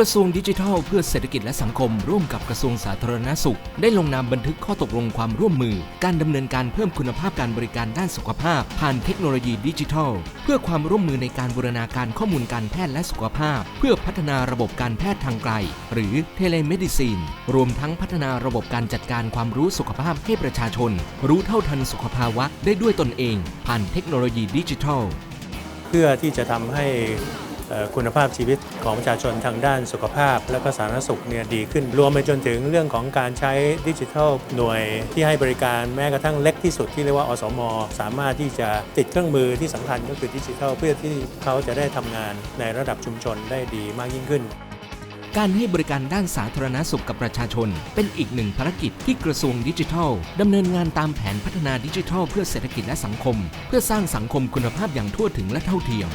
กระทรวงดิจิทัลเพื่อเศรษฐกิจและสังคม ร่วมกับกระทรวงสาธารณสุข ได้ลงนามบันทึกข้อตกลงความร่วมมือ การดำเนินการเพิ่มคุณภาพการบริการด้านสุขภาพ ผ่านเทคโนโลยีดิจิทัล เพื่อความร่วมมือในการบูรณาการข้อมูลการแพทย์และสุขภาพ เพื่อพัฒนาระบบการแพทย์ทางไกล หรือเทเลเมดิซีนรวมทั้งพัฒนาระบบการจัดการความรู้สุขภาพให้ประชาชน รู้เท่าทันสุขภาวะได้ด้วยตนเอง ผ่านเทคโนโลยีดิจิทัล เพื่อที่จะทำให้ คุณภาพชีวิตของประชาชนทางด้านสุขภาพ และก็สาธารณสุขเนี่ยดีขึ้น รวมไปจนถึงเรื่องของการใช้ดิจิทัลหน่วยที่ให้บริการแม้กระทั่งเล็กที่สุดที่เรียกว่าอสม สามารถที่จะติดเครื่องมือที่สำคัญก็คือดิจิทัล เพื่อที่เขาจะได้ทำงานในระดับชุมชนได้ดีมากยิ่งขึ้นการให้บริการด้านสาธารณสุขกับประชาชน เป็นอีกหนึ่งภารกิจที่กระทรวงดิจิทัลดำเนินงานตามแผนพัฒนาดิจิทัล เพื่อเศรษฐกิจและสังคม เพื่อสร้างสังคมคุณภาพอย่างทั่วถึงและเท่าเทียม